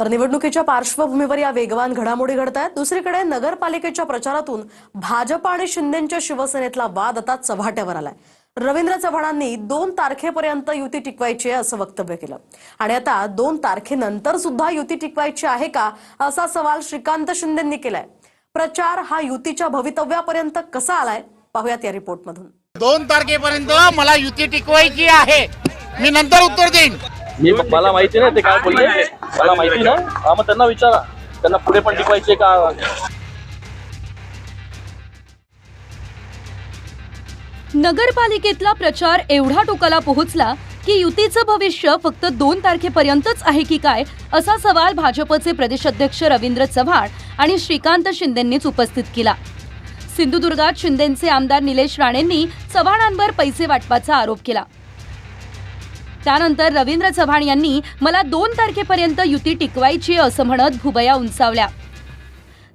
तर निवडणुकीच्या पार्श्वभूमीवर या वेगवान घडामोडी घडत आहेत दुसरीकडे नगरपालिकेच्या प्रचारातून भाजप आणि शिंदेच्या शिवसेनेतला वाद आता चव्हाट्यावर आलाय. रवींद्र चव्हाणांनी दोन तारखेपर्यंत युती टिकवायची आहे असं वक्तव्य केलं. आणि आता दोन तारखेनंतर सुद्धा युती टिकवायची आहे का असा सवाल श्रीकांत शिंदेंनी केलाय. प्रचार हा युतीच्या भवितव्यापर्यंत कसा आलाय? पाहूयात या रिपोर्टमधून. दोन तारखेपर्यंत मला युती टिकवायची आहे. मी नंतर उत्तर देईन. मी मला माहिती नाही ते काय बोलले. मला माहिती ना हा मग त्यांना विचारा. त्यांना पुढे पण टिकवायचे का? नगरपालिकेतला प्रचार एवढा टोकाला पोहोचला की युतीचं भविष्य फक्त दोन तारखेपर्यंतच आहे की काय असा सवाल भाजपचे प्रदेशाध्यक्ष रवींद्र चव्हाण आणि श्रीकांत शिंदेंनीच उपस्थित केला. सिंधुदुर्गात शिंदेचे आमदार निलेश राणेंनी चव्हाणांवर पैसे वाटपाचा आरोप केला. त्यानंतर रवींद्र चव्हाण यांनी मला दोन तारखेपर्यंत युती टिकवायची आहे असं म्हणत भुबया उंचावल्या.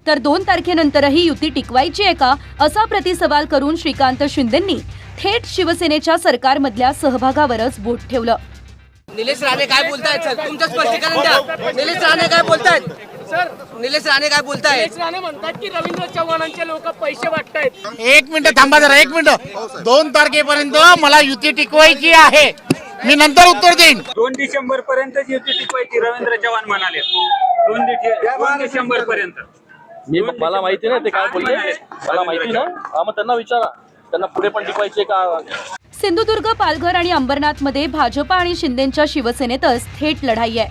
तर दोन तारखेनंतरही युती टिकवायची आहे का? असा प्रतिसवाल करून श्रीकांत शिंदेंनी थेट शिवसेनेच्या सरकारमधल्या सहभागावरच बोट ठेवलं. निलेश राणे काय बोलतायत सर? तुमचं स्पष्टीकरण द्या. निलेश राणे काय बोलतायत? निलेश राणे काय बोलतायत? निलेश राणे म्हणतात की रवींद्र चव्हाणांचे लोक पैसे वाटतायत. एक मिनिट थांबा जरा एक मिनिट. दोन तारखेपर्यंत मला युती टिकवायची आहे. मी नंतर उत्तर देईन. दोन डिसेंबर पर्यंत युती टिकवायची रवींद्र चव्हाण म्हणाले. दोन डिसे- दोन डिसेंबर पर्यंत. मी मला माहिती नाही ते काय बोलले. मला माहिती ना हा मग त्यांना विचारा. त्यांना पुढे पण टिकवायचे का? सिंधुदुर्ग पालघर आणि अंबरनाथमध्ये भाजप आणि शिंदेच्या शिवसेनेतच थेट लढाई आहे.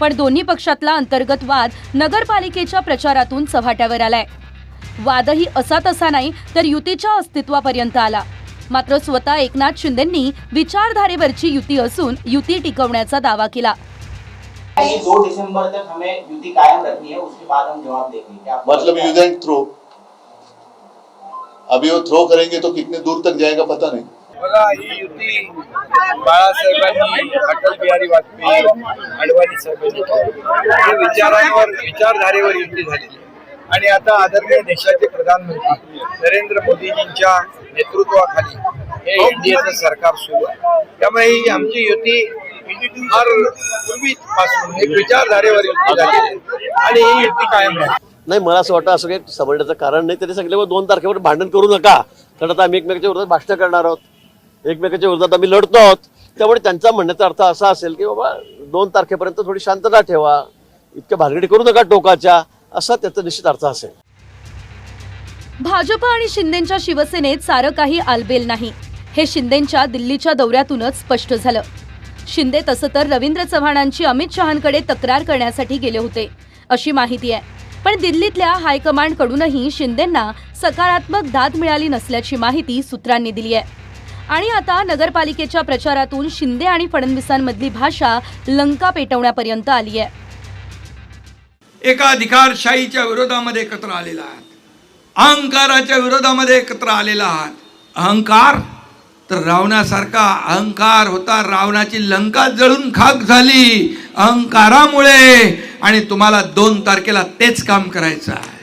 पण दोन्ही पक्षातला अंतर्गत वाद नगरपालिकेच्या प्रचारातून चव्हाट्यावर आलाय. वादही असा तसा नाही तर युतीच्या अस्तित्वापर्यंत आला. मात्र स्वतः एकनाथ शिंदेंनी विचारधारेवरची युती असून युती टिकवण्याचा दावा केला. ये दो दिसंबर तक हमें युति कायम रखनी है उसके बाद हम जवाब देंगे क्या आप- मतलब यू देंट थ्रो अभी वो थ्रो करेंगे तो कितने दूर तक जाएगा पता नहीं। मला ही युती बाळासाहेबांनी अटल बिहारी वाजपेयी अडवाणी साहेबांनी विचारांवर विचारधारेवर युती झालेली. आणि आता आदरणीय देशाचे प्रधानमंत्री नरेंद्र मोदीजींच्या नेतृत्वाखाली हे एनडीएचं सरकार सुरू आहे. त्यामुळे ही आमची युती फार पूर्वीपासून एक विचारधारेवर युती झाली आणि ही युती कायम राहील. नाही मला असं वाटतं असं काही समजण्याचं कारण नाही. तरी सांगितलं दोन तारखेवर भांडण करू नका. कारण आता आम्ही एकमेकाच्या विरोधात भाषण करणार आहोत. एकमेकाच्या विरोधात आम्ही लढतो आहोत. त्यामुळे त्यांचा म्हणण्याचा अर्थ असा असेल की बाबा दोन तारखेपर्यंत थोडी शांतता ठेवा. इतक्या भानगडी करू नका टोकाच्या. असा त्याचा निश्चित अर्थ असेल. भाजप आणि शिंदेच्या शिवसेनेत सारं काही आलबेल नाही. हे शिंदेच्या दिल्लीच्या दौऱ्यातूनच स्पष्ट झालं. शिंदे तसं तर रवींद्र चव्हाणांची अमित शहांकडे तक्रार करण्यासाठी गेले होते अशी माहिती आहे. पण दिल्लीतल्या हायकमांडकडूनही शिंदेंना सकारात्मक दाद मिळाली नसल्याची माहिती सूत्रांनी दिली आहे. आणि आता नगरपालिकेच्या प्रचारातून शिंदे आणि फडणवीसांमधली भाषा लंका पेटवण्यापर्यंत आली आहे. एका अधिकारशाहीच्या विरोधामध्ये एकत्र आलेला आहात. अहंकाराच्या विरोधामध्ये एकत्र आलेला आहात. अहंकार? तर रावणासारखा अहंकार होता रावणाची लंका जळून खाक झाली. अहंकारामुळे आणि तुम्हाला दोन तारखेला तेच काम करायचं आहे.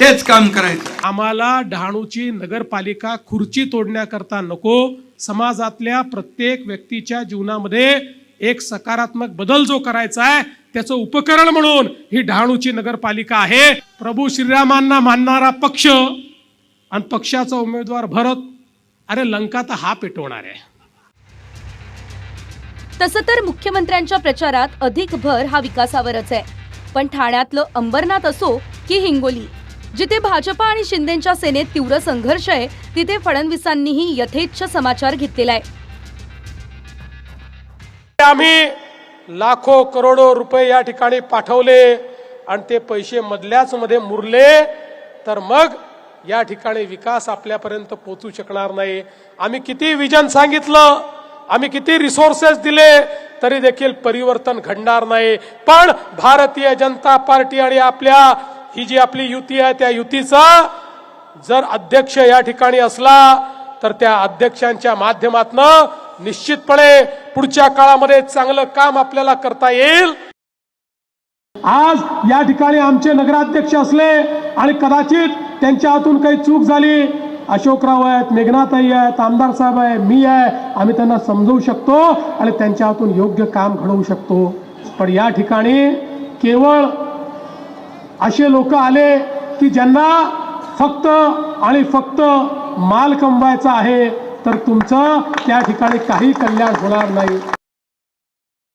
तेच काम करायचं आम्हाला डहाणूची नगरपालिका खुर्ची तोडण्याकरता नको. समाजातल्या प्रत्येक व्यक्तीच्या जीवनामध्ये एक सकारात्मक बदल जो करायचा आहे त्याचं उपकरण म्हणून ही डहाणूची नगरपालिका आहे. प्रभू श्रीरामांना मानणारा पक्ष आणि पक्षाचा उमेदवार भरत अरे लंका तर हा पेटवणार आहे. तसं तर मुख्यमंत्र्यांच्या प्रचारात अधिक भर हा विकासावरच आहे. पण ठाण्यातलं अंबरनाथ असो की हिंगोली जिथे भाजप आणि शिंदेच्या सेनेत तीव्र संघर्ष आहे तिथे फडणवीसांनीही यथेच्छ समाचार घेतलेला आहे. आम्ही लाखो करोडो रुपये या ठिकाणी पाठवले आणि ते पैसे मधल्याच मध्ये मुरले तर मग या ठिकाणी विकास आपल्यापर्यंत पोचू शकणार नाही. आम्ही किती विजन सांगितलं आम्ही किती रिसोर्सेस दिले तरी देखील परिवर्तन घडणार नाही. पण भारतीय जनता पार्टी आणि आपल्या ही जी आपली युती आहे त्या युतीचा जर अध्यक्ष या ठिकाणी असला तर त्या अध्यक्षांच्या माध्यमातनं निश्चितपणे पुढच्या काळामध्ये चांगलं काम आपल्याला करता येईल. आज या ठिकाणी आमचे नगराध्यक्ष असले आणि कदाचित त्यांच्या हातून काही चूक झाली अशोकराव आहेत मेघनाताई आहेत आमदार साहेब आहे मी आहे आम्ही त्यांना समजवू शकतो आणि त्यांच्या हातून योग्य काम घडवू शकतो. पण या ठिकाणी केवळ असे लोक आले की ज्यांना फक्त आणि फक्त माल कमवायचा आहे तर तुमचं त्या ठिकाणी काही कल्याण होणार नाही.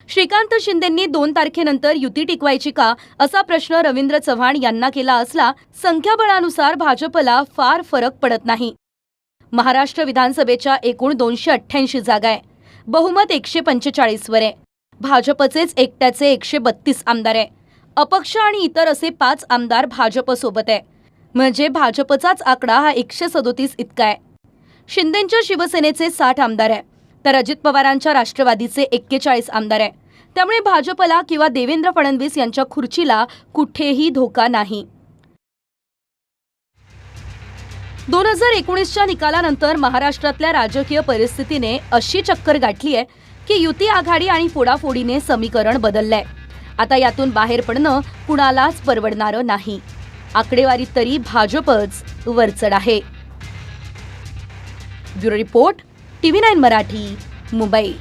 श्रीकांत शिंदेंनी दोन तारखेनंतर युती टिकवायची का असा प्रश्न रवींद्र चव्हाण यांना केला असला संख्याबळानुसार भाजपला फार फरक पडत नाही. महाराष्ट्र विधानसभेच्या एकूण दोनशे अठ्ठ्याऐंशी जागा आहे. बहुमत एकशे पंचेचाळीसवर आहे भाजपचेच एकट्याचे एकशे बत्तीस आमदार आहे. अपक्ष आणि इतर असे पाच आमदार भाजपसोबत आहे. म्हणजे भाजपचाच आकडा हा एकशे सदोतीस इतका आहे. शिंदेंच्या शिवसेनेचे साठ आमदार आहे. तर अजित पवारांच्या राष्ट्रवादीचे एक्केचाळीस आमदार आहे. त्यामुळे भाजपला किंवा देवेंद्र फडणवीस यांच्या खुर्चीला कुठेही धोका नाही. दोन हजार एकोणीसच्या निकालानंतर महाराष्ट्रातल्या राजकीय परिस्थितीने अशी चक्कर गाठली आहे की युती आघाडी आणि फोडाफोडीने समीकरण बदललंय. आता यातून बाहेर पडणं कुणालाच परवडणारं नाही. आकडेवारीत तरी भाजपच वरचढ आहे. Bureau report TV nine Marathi Mumbai.